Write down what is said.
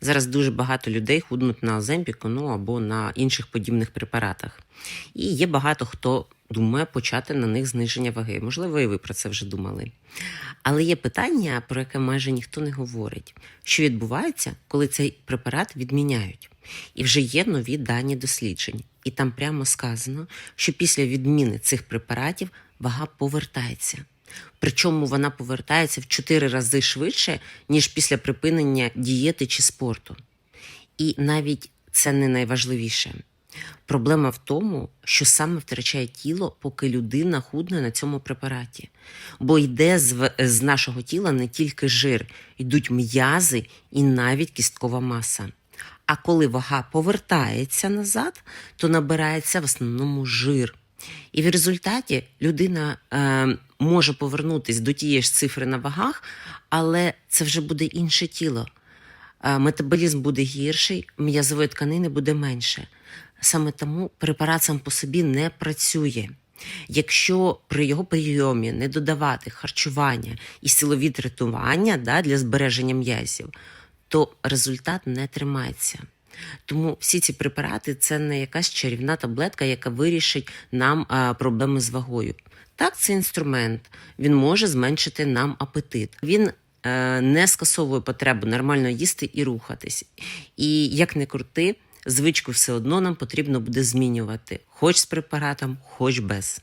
Зараз дуже багато людей худнуть на Оземпіку, ну або на інших подібних препаратах. І є багато хто думає почати на них зниження ваги. Можливо, і ви про це вже думали. Але є питання, про яке майже ніхто не говорить: що відбувається, коли цей препарат відміняють? І вже є нові дані досліджень. І там прямо сказано, що після відміни цих препаратів вага повертається. Причому вона повертається в 4 рази швидше, ніж після припинення дієти чи спорту. І навіть це не найважливіше. Проблема в тому, що саме втрачає тіло, поки людина худне на цьому препараті. Бо йде з, з нашого тіла не тільки жир, йдуть м'язи і навіть кісткова маса. А коли вага повертається назад, то набирається в основному жир. І в результаті людина е, може повернутися до тієї ж цифри на вагах, але це вже буде інше тіло. Е, метаболізм буде гірший, м'язової тканини буде менше. Саме тому препарат сам по собі не працює. Якщо при його прийомі не додавати харчування і силові третування да, для збереження м'язів, то результат не тримається. Тому всі ці препарати це не якась чарівна таблетка, яка вирішить нам проблеми з вагою. Так, це інструмент, він може зменшити нам апетит. Він е, не скасовує потребу нормально їсти і рухатись. І як не крути, звичку все одно нам потрібно буде змінювати, хоч з препаратом, хоч без.